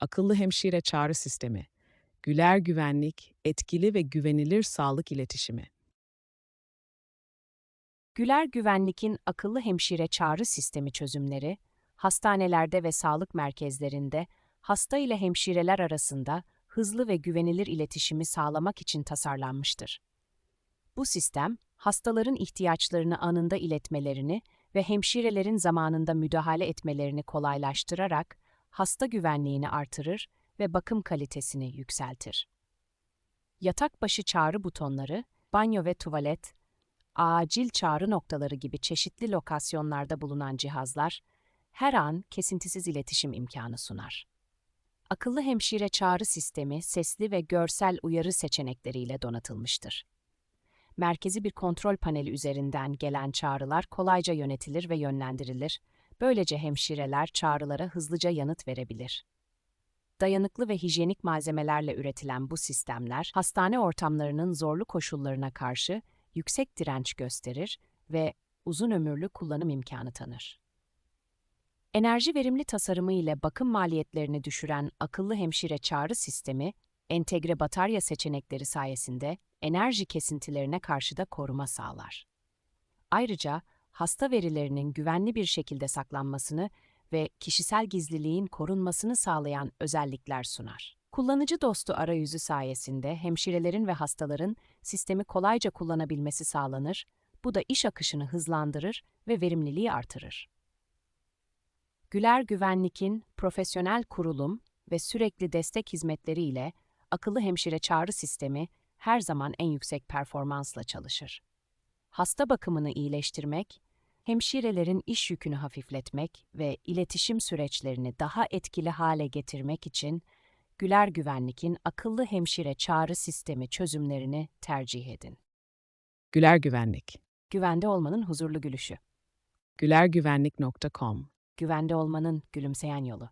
akıllı hemşire çağrı sistemi, güler güvenlik, etkili ve güvenilir sağlık iletişimi. Güler Güvenlik'in akıllı hemşire çağrı sistemi çözümleri, hastanelerde ve sağlık merkezlerinde hasta ile hemşireler arasında hızlı ve güvenilir iletişimi sağlamak için tasarlanmıştır. Bu sistem, hastaların ihtiyaçlarını anında iletmelerini ve hemşirelerin zamanında müdahale etmelerini kolaylaştırarak hasta güvenliğini artırır ve bakım kalitesini yükseltir. Yatak başı çağrı butonları, banyo ve tuvalet, acil çağrı noktaları gibi çeşitli lokasyonlarda bulunan cihazlar, her an kesintisiz iletişim imkanı sunar. Akıllı hemşire çağrı sistemi sesli ve görsel uyarı seçenekleriyle donatılmıştır. Merkezi bir kontrol paneli üzerinden gelen çağrılar kolayca yönetilir ve yönlendirilir. Böylece hemşireler çağrılara hızlıca yanıt verebilir. Dayanıklı ve hijyenik malzemelerle üretilen bu sistemler, hastane ortamlarının zorlu koşullarına karşı yüksek direnç gösterir ve uzun ömürlü kullanım imkanı tanır. Enerji verimli tasarımı ile bakım maliyetlerini düşüren akıllı hemşire çağrı sistemi, entegre batarya seçenekleri sayesinde enerji kesintilerine karşı da koruma sağlar. Ayrıca hasta verilerinin güvenli bir şekilde saklanmasını ve kişisel gizliliğin korunmasını sağlayan özellikler sunar. Kullanıcı dostu arayüzü sayesinde hemşirelerin ve hastaların sistemi kolayca kullanabilmesi sağlanır, bu da iş akışını hızlandırır ve verimliliği artırır. Güler Güvenlik'in profesyonel kurulum ve sürekli destek hizmetleriyle akıllı hemşire çağrı sistemi her zaman en yüksek performansla çalışır. Hasta bakımını iyileştirmek, hemşirelerin iş yükünü hafifletmek ve iletişim süreçlerini daha etkili hale getirmek için Güler Güvenlik'in akıllı hemşire çağrı sistemi çözümlerini tercih edin. Güler Güvenlik. Güvende olmanın huzurlu gülüşü. gülergüvenlik.com Güvende olmanın gülümseyen yolu.